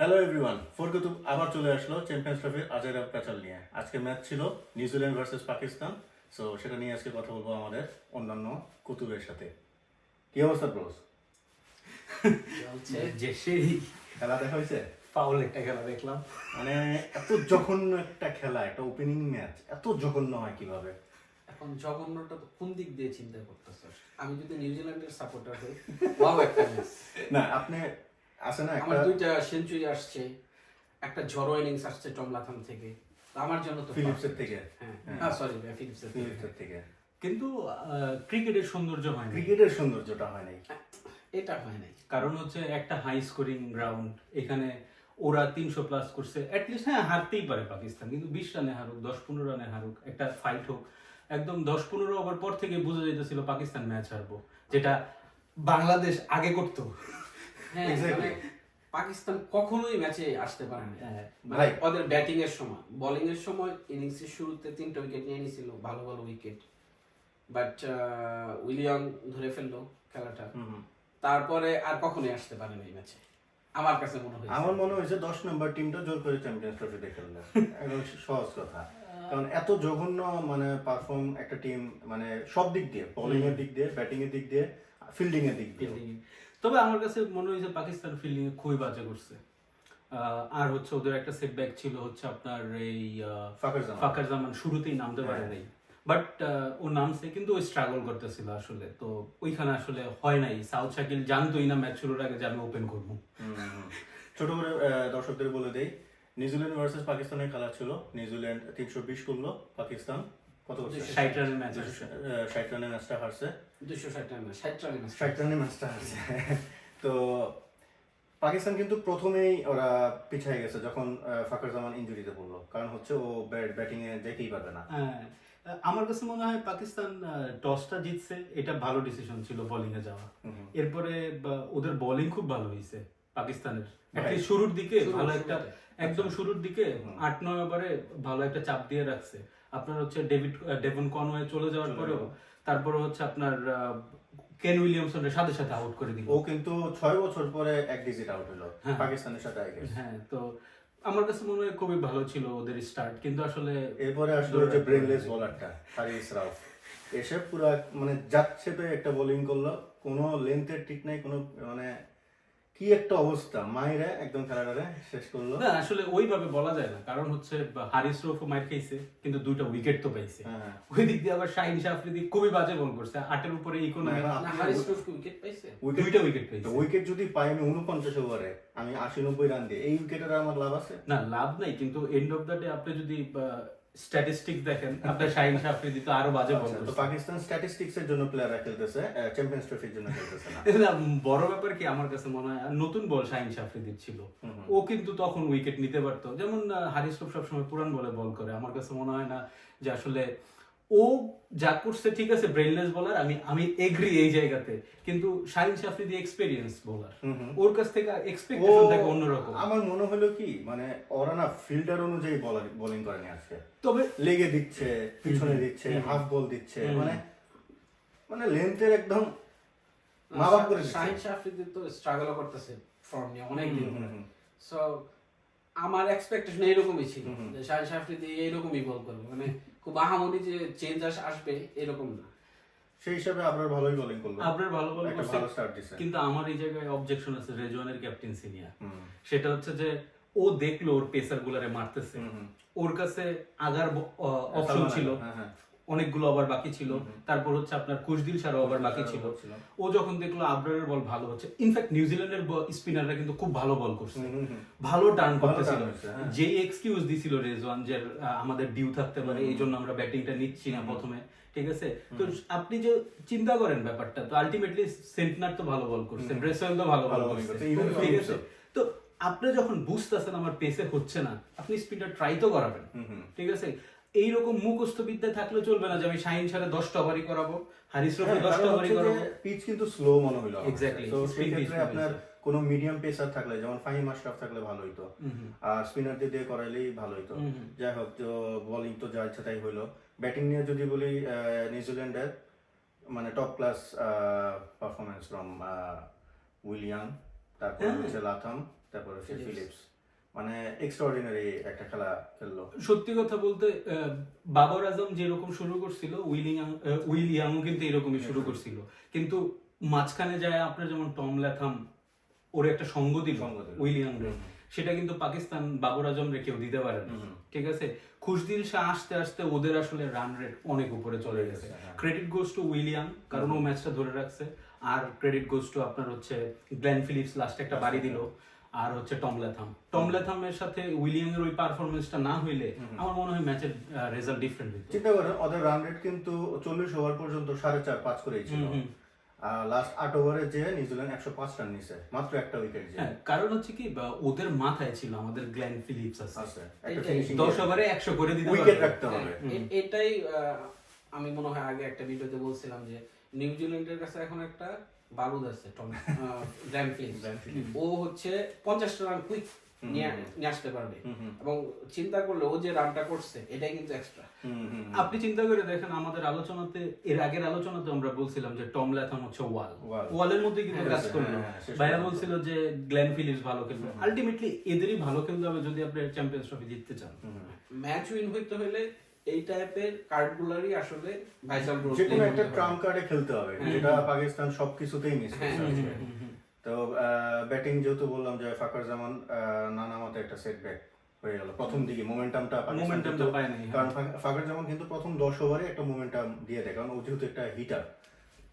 Hello everyone four Qutub আবার চলে আসলো চ্যাম্পিয়ন্স ট্রফির আজাইরা প্যাচাল নিয়ে। আজকে ম্যাচ ছিল নিউজিল্যান্ড ভার্সেস পাকিস্তান সো সেটা নিয়ে আজকে কথা বলব আমাদের অন্যান্য কুতুবের সাথে। কি অবস্থা ব্রোস যে সেই খেলা দেখা হয়েছে? ফাউল একটা খেলা দেখলাম। মানে এত জঘন্য একটা খেলা একটা ওপেনিং ম্যাচ এত জঘন্য হয় কীভাবে? এখন জঘন্যটা তো কোন দিক দিয়ে চিন্তা করতেছ? আমি যদি নিউজিল্যান্ডের সাপোর্টার হই ওয়াও একটা ম্যাচ না আপনি আছে না আমার দুইটা সেঞ্চুরি আসছে একটা ঝড়ো ইনিংস আসছে টম লাথাম থেকে আমার জন্য তো ফিলিপসের থেকে। হ্যাঁ সরি ফিলিপসের ফিলিপসের থেকে। কিন্তু ক্রিকেটের সৌন্দর্য হয় না ক্রিকেটের সৌন্দর্যটা হয় নাই। এটা হয় নাই। কারণ হচ্ছে একটা হাই স্কোরিং গ্রাউন্ড এখানে ওরা তিনশো প্লাস করছে। অ্যাটলিস্ট হ্যাঁ হারতেই পারে পাকিস্তান কিন্তু বিশ রানে হারুক দশ পনেরো রানে হারুক একটা ফাইট হোক। একদম দশ পনেরো ওভার পর থেকে বোঝা যেতেছিল পাকিস্তান ম্যাচ হারবো যেটা বাংলাদেশ আগে করতো। পাকিস্তান কখনোই ম্যাচে আসতে পারে না। হ্যাঁ, মানে ভাই। ওদের ব্যাটিং এর সময় বোলিং এর সময় ইনিংসের শুরুতে তিনটা উইকেট নিয়ে নিয়েছিল ভালো ভালো উইকেট বাট উইলিয়াম ধরে ফেলল খেলাটা। তারপরে আর কখনোই আসতে পারেনি এই ম্যাচে। আমার কাছে মনে হয়েছে। আমার মনে হয়েছে দশ নম্বর টিমটা জোর করে চ্যাম্পিয়ন্স ট্রফিতে খেললো একদম সহজ কথা। কারণ এত জঘন্য মানে পারফর্ম একটা টিম মানে সব দিক দিয়ে বোলিং এর দিক দিয়ে ব্যাটিং এর দিক দিয়ে ফিল্ডিং এর দিক দিয়ে। তবে আমার কাছে মনে হয়েছে পাকিস্তান ফিল্ডিং খুবই বাজে করছে। আর হচ্ছে ওদের একটা সেটব্যাক ছিল হচ্ছে আপনার এই ফাকার জামান। শুরুতেই নামতে পারে হ্যাঁ। নাই বাট ও নামছে কিন্তু ওই স্ট্রাগল করতেছিল আসলে। তো ওইখানে আসলে হয় নাই। সাউথ শাকিল জানতোই না ম্যাচ শুরুর আগে যে আমি ওপেন করব। ছোট করে দর্শকদের বলে দেই নিউজিল্যান্ড ভার্সেস পাকিস্তানের খেলা ছিল। নিউজিল্যান্ড তিনশো বিশ করল পাকিস্তান। কত ষাট। রানের ম্যাচ ষাট রানের ম্যাচটা হারছে। দুশো ষাট রান ষাট রানের ম্যাচ ষাট রানের ম্যাচটা হারছে। তো পাকিস্তান কিন্তু প্রথমেই ওরা পিছিয়ে গেছে যখন ফাকর জামান ইঞ্জুরিতে পড়ল। কারণ হচ্ছে ও ব্যাটিং এ যেতেই পারবে না। হ্যাঁ আমার কাছে মনে হয় পাকিস্তান টসটা জিতছে এটা ভালো ডিসিশন ছিল বোলিং এ যাওয়া। এরপরে ওদের বোলিং খুব ভালো হয়েছে পাকিস্তানের। শুরুর দিকে ভালো একটা একদম শুরুর দিকে আট নয় ওভারে ভালো একটা চাপ দিয়ে রাখছে। আপনার হচ্ছে ডেভিড ডেভন কনওয়ে চলে যাওয়ার পরেও। তারপরে হচ্ছে আপনার কেন উইলিয়ামসনের সাথে সাথে আউট করে দিল ও কিন্তু ছয় বছর পরে এক ডিজিট আউট হলো হ্যাঁ। পাকিস্তানের সাথে হ্যাঁ তো আমার কাছে মনে হয় খুবই ভালো ছিল ওদের স্টার্ট কিন্তু আসলে এরপরে আসলো যে ব্রেনলেস বোলারটা হারিস রাও এসে পুরো মানে যাচ্ছে তো একটা বোলিং করল কোনো লেন্থের ঠিক নাই কোনো মানে কি একটা অবস্থা? মাইরা একদম খেলাটারে শেষ করল। না আসলে ওইভাবে বলা যায় না। কারণ হচ্ছে হারিস মার খাইছে কিন্তু দুইটা উইকেট তো পাইছে। হ্যাঁ। ওই দিক দিয়ে আবার শাহিন খুবই বাজে বল করছে। আটের উপরে ইকোনমি হারিস রুফ উইকেট পাইছে? দুইটা উইকেট পেয়েছে উইকেট যদি পাই আমি উনপঞ্চাশ ওভারে আমি আশি নব্বই রান দিই এই উইকেটের আমার লাভ আছে? না লাভ নাই কিন্তু এন্ড অফ দ্য ডে আপনি যদি স্ট্যাটিস্টিক দেখেন আপনার শাহিন আফ্রিদি তো আরও বাজে আচ্ছা, তো পাকিস্তান স্ট্যাটিস্টিক্স এর জন্য প্লেয়াররা খেলতেছে চ্যাম্পিয়ন্স ট্রফির জন্য খেলতেছে না। বড় ব্যাপার কি আমার কাছে মনে হয় নতুন বল শাহিন শাফরিদির ছিল। ও কিন্তু তখন উইকেট নিতে পারতো। যেমন হারিস সব সময় পুরান বলে বল করে। আমার কাছে মনে হয় না যে আসলে ও যা করছে ঠিক আছে ব্রেনলেস বলার আমি আমি এগ্রি এই জায়গাতে। কিন্তু শাহিন শাফরিদি এক্সপেরিয়েন্স বোলার। ওর কাছ থেকে এক্সপেকটেশন থাকে অন্যরকম। আমার মনে হলো কি মানে ওরা না ফিল্ডার অনুযায়ী বোলিং করেনি আজকে। তবে লেগে দিচ্ছে পিছনে দিচ্ছে হাফ বল দিচ্ছে মানে মানে লেন্থের একদম মা বাপ করে শাহিন শাফরিদি তো স্ট্রাগল করতেছে ফর্ম নিয়ে অনেক দিন ধরে। সো আমার এক্সপেকটেশন এরকমই ছিল। যে শাহিন শাফরিদি এইরকমই বল করবে। মানে খুব আহামরি যে চেঞ্জ আসবে এরকম না। সেই হিসাবে আপনার ভালোই বোলিং করল। আপনার ভালো বোলিং করছে। ভালো স্টার্ট দিছে। কিন্তু আমার এই জায়গায় অবজেকশন আছে রেজওয়ানের ক্যাপ্টেন্সি নিয়ে সেটা হচ্ছে যে ও দেখল ওর পেসার গুলারে মারতেছে। ওর কাছে আগার অপশন ছিল। হ্যাঁ, হ্যাঁ। অনেকগুলো ওভার বাকি ছিল। তারপর হচ্ছে আপনার কুশদিল সারা ওভার বাকি ছিল। ও যখন দেখল আবরারের বল ভালো হচ্ছে ইনফ্যাক্ট নিউজিল্যান্ডের স্পিনাররা কিন্তু খুব ভালো বল করছে। ভালো টার্ন করতেছিল। হ্যাঁ। যেই এক্সকিউজ দিছিল রেজওয়ান যে আমাদের ডিউ থাকতে পারে এই জন্য আমরা ব্যাটিংটা নিচ্ছি না প্রথমে ঠিক আছে? তো আপনি যে চিন্তা করেন ব্যাপারটা তো আলটিমেটলি সেন্টনার তো ভালো বল করছে ব্রেসওয়েল তো ভালো বল করছে। করছে, ঠিক আছে? তো আপনি যখন বুঝতেছেন আমার পেসে হচ্ছে না আপনি স্পিডটা ট্রাই তো করাবেন। ঠিক আছে? এইরকম মুখস্থ বিদ্যা থাকলে চলবে না যে আমি শাহিন সারে দশটা ওভারই করাবো হারিস রফি হ্যাঁ, দশটা ওভারই করাবো পিচ কিন্তু স্লো মনে Exactly, কাছে। তো সেই ক্ষেত্রে আপনার। কোনো মিডিয়াম পেসার থাকলে যেমন ফাহিম আশরাফ থাকলে ভালো হইতো। আর স্পিনারদের দিয়ে করাইলেই ভালো হইতো। যাই হোক তো বোলিং তো যা ইচ্ছা তাই হইল ব্যাটিং নিয়ে যদি বলি নিউজিল্যান্ডের মানে top class performance from William তারপর। হচ্ছে লাথাম তারপরে ফিলিপস। ফিলিপস মানে এক্সট্রাঅর্ডিনারি একটা খেলা খেললো। সত্যি কথা বলতে বাবর আজম যেরকম শুরু করছিল উইলিয়ামও কিন্তু এরকমই শুরু করছিল। কিন্তু মাঝখানে যায় আপনার যেমন টম ল্যাথাম ওর একটা সঙ্গ দিল উইলিয়াম সেটা কিন্তু পাকিস্তান বাবর কেউ দিতে পারে না। ঠিক আছে? খুশদিল শাহ আসতে আসতে ওদের আসলে রান রেট অনেক উপরে চলে গেছে। হ্যাঁ। ক্রেডিট গোস টু উইলিয়াম কারণ ও ম্যাচটা ধরে রাখছে। আর ক্রেডিট গোস টু আপনার হচ্ছে গ্লেন ফিলিপস লাস্টে একটা বাড়ি দিল। আর হচ্ছে টম ল্যাথাম টম ল্যাথামের সাথে উইলিয়ামের ওই পারফরমেন্সটা না হইলে আমার মনে হয় ম্যাচের রেজাল্ট ডিফারেন্ট হইতো। চিন্তা করেন ওদের রান রেট কিন্তু চল্লিশ ওভার পর্যন্ত সাড়ে চার পাঁচ করেই ছিল। লাস্ট আট ওভারে যে নিউজিল্যান্ড একশো পাঁচ রান নিছে মাত্র একটা উইকেট হ্যাঁ কারণ হচ্ছে কি ওদের মাথায় ছিল আমাদের গ্লেন ফিলিপস আছে। দশ ওভারে একশো করে দিতে উইকেট রাখতে হবে। হ্যাঁ, এটাই আমি মনে হয় আগে একটা ভিডিওতে বলছিলাম যে নিউজিল্যান্ডের কাছে এখন একটা বারুদ আছে টম। ও হচ্ছে পঞ্চাশটা রান কুইক নিয়ে আসতে পারবে। এবং চিন্তা করলে ও যে রানটা করছে এটাই কিন্তু এক্সট্রা। আপনি চিন্তা করে দেখেন আমাদের আলোচনাতে এর আগের আলোচনাতে আমরা বলছিলাম যে টম ল্যাথম হচ্ছে ওয়াল। ওয়াল। ওয়ালের মধ্যে কিন্তু হ্যাঁ, কাজ হ্যাঁ, করল। হ্যাঁ, ভাইয়া বলছিল যে গ্লেন ফিলিপস ভালো খেলবে। আলটিমেটলি এদেরই ভালো খেলতে হবে যদি আপনি চ্যাম্পিয়ন্স ট্রফি জিততে চান। ম্যাচ উইন হইতে হলে এই টাইপের কার্ডগুলোরই আসলে ভাইসাল রোল যে কোনো একটা ট্রাম্প কার্ডে খেলতে হবে যেটা পাকিস্তান সবকিছুতেই মিস হ্যাঁ, করছে তো ব্যাটিং যেহেতু বললাম যে ফাকার জামান নানা মতে একটা সেটব্যাক হয়ে গেল প্রথম দিকে। মোমেন্টামটা Momentumটা পায় হ্যাঁ। কারণ ফাকার জামান কিন্তু প্রথম দশ ওভারে একটা মোমেন্টাম দিয়ে দেয় কারণ ও যেহেতু একটা হিটার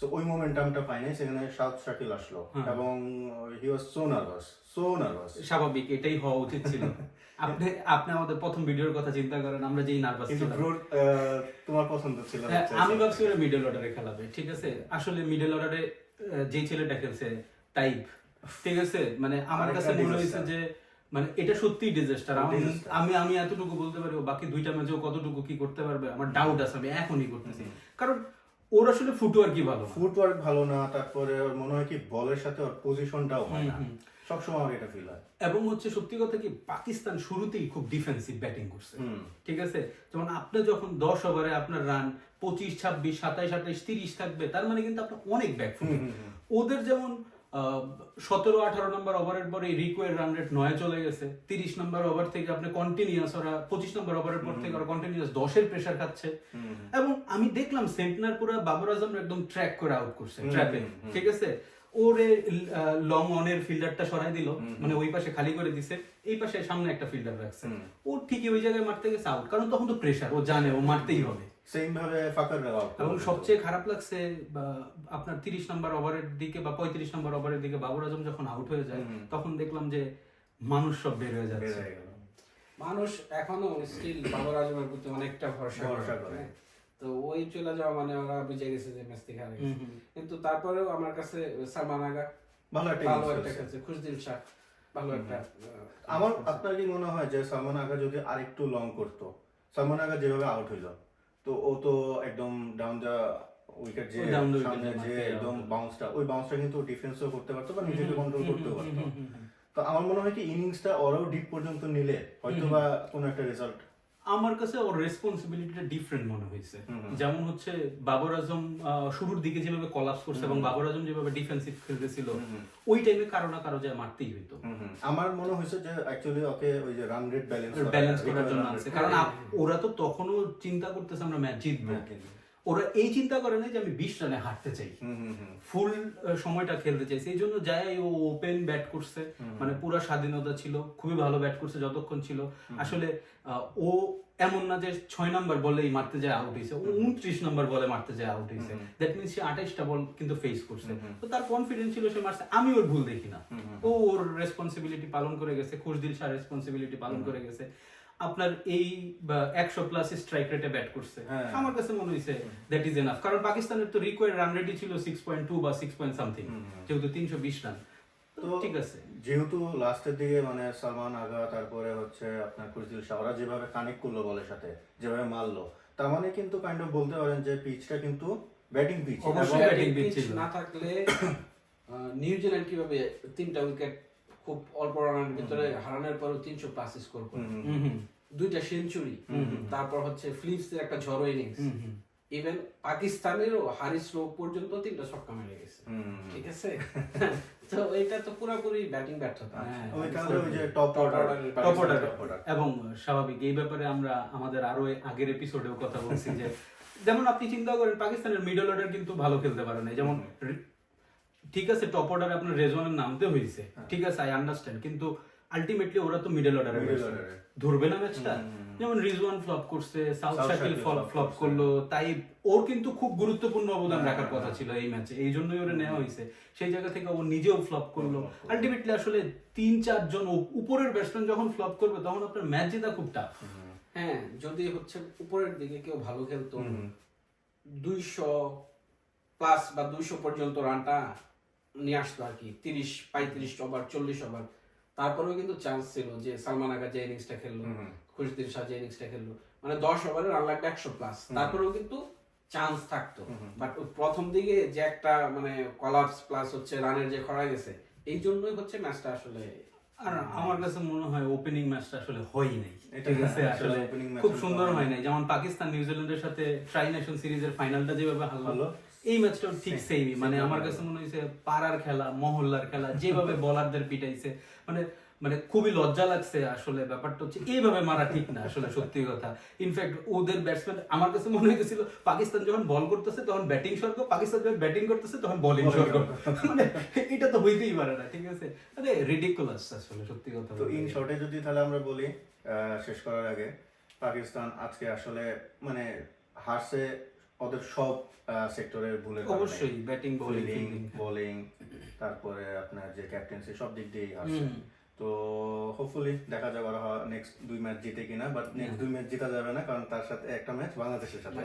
সো ওই মোমেন্টামটা পায় নাই সেখানে সাউথ শাকিল আসলো। এবং he was so nervous so nervous স্বাভাবিক এটাই হওয়া উচিত ছিল। আপনি আপনি আমাদের প্রথম ভিডিওর কথা চিন্তা করেন আমরা যেই নার্ভাস কিন্তু ছিলাম। তোমার পছন্দ ছিল হ্যাঁ, আমি ভাবছি ওরা মিডল অর্ডারে খেলাবে ঠিক আছে? আসলে মিডল অর্ডারে যেই ছেলেটা খেলছে টাইপ ঠিক আছে? মানে আমার কাছে মনে হয়েছে যে মানে এটা সত্যিই ডিজাস্টার আমি আমি আমি এতটুকু বলতে পারি বাকি দুইটা ম্যাচেও কতটুকু কি করতে পারবে আমার ডাউট আছে আমি এখনই করতেছি। কারণ ওর আসলে ফুটওয়ার্ক কি ভালো ফুটওয়ার্ক ভালো না তারপরে ওর মনে হয় কি বলের সাথে ওর পজিশনটাও হয় না। সবসময় আমার এটা ফিল হয়। এবং হচ্ছে সত্যি কথা কি পাকিস্তান শুরুতেই খুব ডিফেন্সিভ ব্যাটিং করছে। ঠিক আছে? যেমন আপনি যখন দশ ওভারে আপনার রান পঁচিশ ছাব্বিশ সাতাইশ আঠাইশ তিরিশ থাকবে তার মানে কিন্তু আপনার অনেক ব্যাক ওদের যেমন সতেরো আঠারো নম্বর ওভারের পরে রিকোয়ের রান রেট নয় চলে গেছে। তিরিশ নম্বর ওভার থেকে আপনি কন্টিনিউয়াস ওরা পঁচিশ নম্বর ওভারের পর থেকে ওরা কন্টিনিউয়াস দশের প্রেশার খাচ্ছে। এবং আমি দেখলাম সেন্টনার পুরো বাবর আজম একদম ট্র্যাক করে আউট করছে ট্র্যাপে। ঠিক আছে? ওরে লং অনের ফিল্ডারটা সরাই দিল। মানে ওই পাশে খালি করে দিছে। এই পাশে সামনে একটা ফিল্ডার রাখছে। ও ঠিকই ওই জায়গায় মারতে গেছে আউট কারণ তখন তো প্রেশার ও জানে ও মারতেই হবে। সেম ভাবে ফাকার এবং সবচেয়ে খারাপ লাগছে আপনার তিরিশ নম্বর ওভারের দিকে বা পঁয়ত্রিশ নম্বর ওভারের দিকে বাবর আজম যখন আউট হয়ে যায় তখন দেখলাম যে মানুষ সব বের হয়ে যাচ্ছে। মানুষ এখনও স্টিল বাবর আজমের প্রতি অনেকটা ভরসা ভরসা করে। তো ওই চলে যাওয়া মানে ওরা বুঝে গেছে যে ম্যাচ থেকে হারে। কিন্তু তারপরেও আমার কাছে সালমান আগা ভালো একটা ভালো innings একটা খেলছে। খেলছে শাহ ভালো একটা আমার আপনার কি মনে হয় যে সালমান আগা যদি আরেকটু লং করতো সালমান আগা যেভাবে আউট হইল তো ও তো একদম ডাউন দা উইকেট যে সামনে যে একদম বাউন্সটা ওই বাউন্সটা কিন্তু ডিফেন্সও করতে পারতো বা নিজেকে কন্ট্রোল করতেও পারতো। তো আমার মনে হয় কি ইনিংসটা ওরাও ডিপ পর্যন্ত নিলে হয়তো বা কোনো একটা রেজাল্ট আমার কাছে ওর রেসপন্সিবিলিটিটা ডিফারেন্ট মনে হয়েছে। যেমন হচ্ছে বাবর আজম শুরুর দিকে যেভাবে কলাপস করছে এবং বাবর আজম যেভাবে ডিফেন্সিভ খেলতেছিল ওই টাইমে কারও না কারও যায় মারতেই হইতো। আমার মনে হয়েছে যে অ্যাকচুয়ালি ওকে ওই যে রান রেট ব্যালেন্স ব্যালেন্স করার জন্য আনছে কারণ ওরা তো তখনও চিন্তা করতেছে আমরা ম্যাচ জিতবো। ওরা এই চিন্তা করে না যে আমি বিশ রানে হারতে চাই। ফুল সময়টা খেলতে চাইছে। এই জন্য যাই ও ওপেন ব্যাট করছে। মানে পুরো স্বাধীনতা ছিল খুবই ভালো ব্যাট করছে যতক্ষণ ছিল। আসলে ও এমন না যে ছয় নম্বর বলে মারতে যায় আউট হয়েছে। ও উনত্রিশ নম্বর বলে মারতে যায় আউট হয়েছে। দ্যাট মিনস সে আঠাইশটা বল কিন্তু ফেস করছে। তো তার কনফিডেন্স ছিল সে মারছে। আমি ওর ভুল দেখি না। ও ওর রেসপন্সিবিলিটি পালন করে গেছে। খুশদিল শাহ রেসপন্সিবিলিটি পালন করে গেছে। আপনার এই একশো প্লাস স্ট্রাইক রেটে ব্যাট করছে। হ্যাঁ। আমার কাছে মনে হয়েছে দ্যাট ইজ এনাফ কারণ পাকিস্তানের তো রিকোয়ার্ড রান রেটই ছিল সিক্স পয়েন্ট টু বা সিক্স পয়েন্ট সামথিং যেহেতু তিনশো বিশ রান তো ঠিক আছে। যেহেতু লাস্টের দিকে মানে সালমান আগা তারপরে হচ্ছে আপনার খুশদিল শাহ ওরা যেভাবে কানেক্ট করল বলের সাথে যেভাবে মারলো তার মানে কিন্তু কাইন্ড অফ বলতে পারেন যে পিচটা কিন্তু ব্যাটিং পিচ অবশ্যই pitch ছিল। না থাকলে নিউজিল্যান্ড কীভাবে তিনটা উইকেট খুব অল্প রানের ভিতরে হারানোর পরও তিনশো প্লাস স্কোর করে। হুম। হুম দুইটা সেঞ্চুরি তারপর হচ্ছে ফিলিপস এর একটা ঝড়ো ইনিংস। ইভেন পাকিস্তানেরও হারিস রোগ পর্যন্ত তিনটা ছক্কা মেরে গেছে। ঠিক আছে? তো এটা তো পুরোপুরি ব্যাটিং ব্যর্থতা। হ্যাঁ, ওই তাহলে ওই যে top Top order order- top order top order। এবং স্বাভাবিক এই ব্যাপারে আমরা আমাদের আরও আগের এপিসোডেও কথা বলছি যে যেমন আপনি চিন্তা করেন পাকিস্তানের মিডল অর্ডার কিন্তু ভালো খেলতে পারে না যেমন ঠিক আছে টপ অর্ডারে আপনার রেজওয়ানের নামতে হয়েছে ঠিক আছে আই আন্ডারস্ট্যান্ড কিন্তু আলটিমেটলি ওরা তো মিডল অর্ডারে। ধরবে না ম্যাচটা যেমন রিজওয়ান ফ্লপ করছে সাউথ শাকিল ফ্লপ করল তাই ওর কিন্তু খুব গুরুত্বপূর্ণ অবদান হ্যাঁ, রাখার হ্যাঁ, কথা হ্যাঁ। ছিল এই ম্যাচে এই জন্যই ওরে নেওয়া হয়েছে সেই জায়গা থেকে ও নিজেও ফ্লপ করল। আলটিমেটলি আসলে তিন চারজন উপরের ব্যাটসম্যান যখন ফ্লপ করবে তখন আপনার ম্যাচ জেতা খুব টাফ হ্যাঁ যদি হচ্ছে উপরের দিকে কেউ ভালো খেলতো দুইশো প্লাস বা দুইশো পর্যন্ত রানটা নিয়ে আসতো আর কি তিরিশ পঁয়ত্রিশ ওভার চল্লিশ ওভার তারপরেও কিন্তু চান্স ছিল যে সালমান আগা যে ইনিংসটা খেললো খুশদিন শাহ যে ইনিংসটা খেললো মানে দশ ওভারে রান লাগবে একশো প্লাস তারপরেও কিন্তু চান্স থাকতো। বাট প্রথম দিকে যে একটা মানে কলাপস প্লাস হচ্ছে রানের যে খরা গেছে এই জন্যই হচ্ছে ম্যাচটা আসলে আর আমার কাছে মনে হয় ওপেনিং ম্যাচটা আসলে হয়ই নাই। এটা ঠিক আছে আসলে আসলে খুব সুন্দর হয় নাই। যেমন পাকিস্তান নিউজিল্যান্ডের সাথে ট্রাই নেশন সিরিজের ফাইনালটা যেভাবে হারলো হলো। এই ম্যাচটাও ঠিক সেমই মানে আমার কাছে মনে হয়েছে পাড়ার খেলা মহল্লার খেলা যেভাবে বলারদের পিটাইছে। মানে মানে খুবই লজ্জা লাগছে আসলে ব্যাপারটা হচ্ছে এইভাবে মারা ঠিক না আসলে সত্যি কথা। ইনফ্যাক্ট ওদের ব্যাটসম্যান আমার কাছে মনে হয়েছিল পাকিস্তান যখন বল করতেছে তখন ব্যাটিং স্বর্গ পাকিস্তান যখন ব্যাটিং করতেছে তখন বলিং স্বর্গ। মানে এটা তো হইতেই পারে না ঠিক আছে? আরে রিডিকুলাস আসলে সত্যি কথা তো। ইন শর্টে যদি তাহলে আমরা বলি আহ, শেষ করার আগে পাকিস্তান আজকে আসলে মানে হারছে ওদের সব সেক্টরে ভুলে অবশ্যই ব্যাটিং বোলিং বোলিং তারপরে আপনার যে ক্যাপ্টেন্সি সব দিক দিয়েই হারছে। তো হোপফুলি দেখা যাবে ওরা নেক্সট দুই ম্যাচ জিতে কিনা বাট নেক্সট দুই ম্যাচ জেতা যাবে না কারণ তার সাথে একটা ম্যাচ বাংলাদেশের সাথে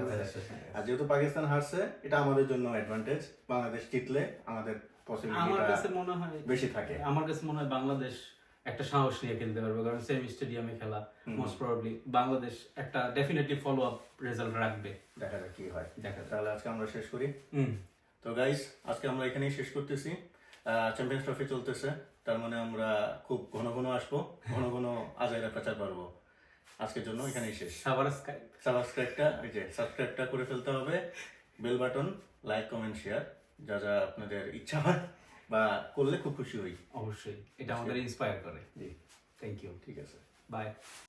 আর যেহেতু পাকিস্তান হারছে এটা আমাদের জন্য অ্যাডভান্টেজ বাংলাদেশ জিতলে আমাদের মনে হয় বেশি থাকে। আমার কাছে মনে হয় বাংলাদেশ একটা সাহস নিয়ে খেলতে পারবে কারণ সেম স্টেডিয়ামে খেলা মোস্ট প্রবাবলি বাংলাদেশ একটা ডেফিনেটলি ফলো আপ রেজাল্ট রাখবে। দেখা যাক কি হয়। দেখা যাক। তাহলে আজকে আমরা শেষ করি। হুম। তো গাইস আজকে আমরা এখানেই শেষ করতেছি। চ্যাম্পিয়ন্স ট্রফি চলতেছে তার মানে আমরা খুব ঘন ঘন আসব ঘন ঘন আজাইরা প্রচার পারব আজকের জন্য এখানেই শেষ। সাবার স্কাই সাবস্ক্রাইবটা এই যে সাবস্ক্রাইবটা করে ফেলতে হবে। Bell button like comment share যা যা আপনাদের ইচ্ছা হয়। বা করলে খুব খুশি হই। অবশ্যই। এটা আমাদের ইন্সপায়ার করে। জি। থ্যাংক ইউ ঠিক আছে। বাই